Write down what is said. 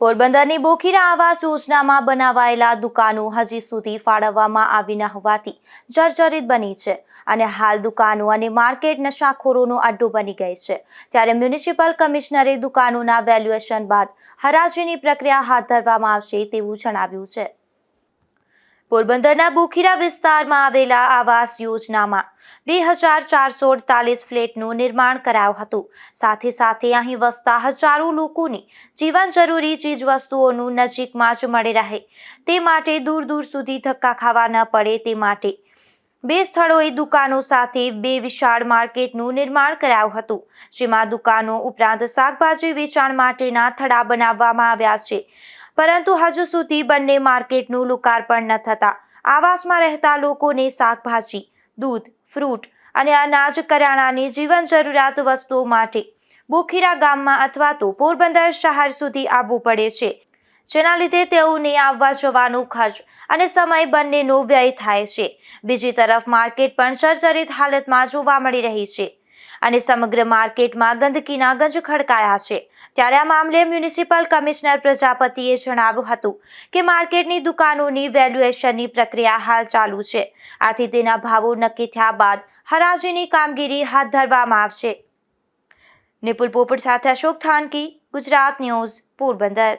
પોરબંદરની બોખીરા આવાસ યોજનામાં બનાવાયેલા દુકાનો હજી સુધી ફાળવવામાં આવી ન હોવાથી જર્જરિત બની છે અને હાલ દુકાનો અને માર્કેટ નશાખોરોનો અડ્ડો બની ગઈ છે. ત્યારે મ્યુનિસિપલ કમિશનરે દુકાનોના વેલ્યુએશન બાદ હરાજીની પ્રક્રિયા હાથ ધરવામાં આવશે તેવું જણાવ્યું છે. પોરબંદરના બુખીરા વિસ્તારમાં આવેલા આવાસ યોજનામાં બે હજાર ચારસો અડતાલીસ ફ્લેટનું નિર્માણ કરાયું હતું. સાથે સાથે અહીં વસતા હજારો લોકોને જીવન જરૂરી ચીજવસ્તુઓનું નજીકમાં જ મળી રહે. તે માટે દૂર દૂર સુધી ધક્કા ખાવા ન પડે તે માટે બે સ્થળોએ દુકાનો સાથે બે વિશાળ માર્કેટનું નિર્માણ કરાયું હતું, જેમાં દુકાનો ઉપરાંત શાકભાજી વેચાણ માટેના થડા બનાવવામાં આવ્યા છે. પરંતુ હજુ સુધી બંને માર્કેટનું લોકાર્પણ ન થતા. આવાસમાં રહેતા લોકોને શાકભાજી, દૂધ, ફ્રૂટ અને અનાજ, કરિયાણાની જીવન જરૂરિયાત વસ્તુઓ માટે બોખીરા ગામમાં અથવા તો પોરબંદર શહેર સુધી આવવું પડે છે. જેના લીધે તેઓને આવવા જવાનો ખર્ચ અને સમય બંનેનો વ્યય થાય છે. બીજી તરફ માર્કેટ પણ જર્જરિત હાલતમાં જોવા મળી રહી છે. અને સમગ્ર માર્કેટમાં ગંદકીના ગંજ ખડકાયા છે. ત્યારે આ મામલે મ્યુનિસિપલ કમિશનર પ્રજાપતિએ જણાવ્યું હતું કે માર્કેટની દુકાનોની વેલ્યુએશનની પ્રક્રિયા હાલ ચાલુ છે. આથી તેના ભાવો નક્કી થયા બાદ હરાજીની કામગીરી હાથ ધરવામાં આવશે. નિપુલ પોપટ સાથે અશોક થાનકી, ગુજરાત ન્યૂઝ, પોરબંદર.